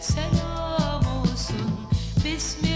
Selam olsun. Bismillah.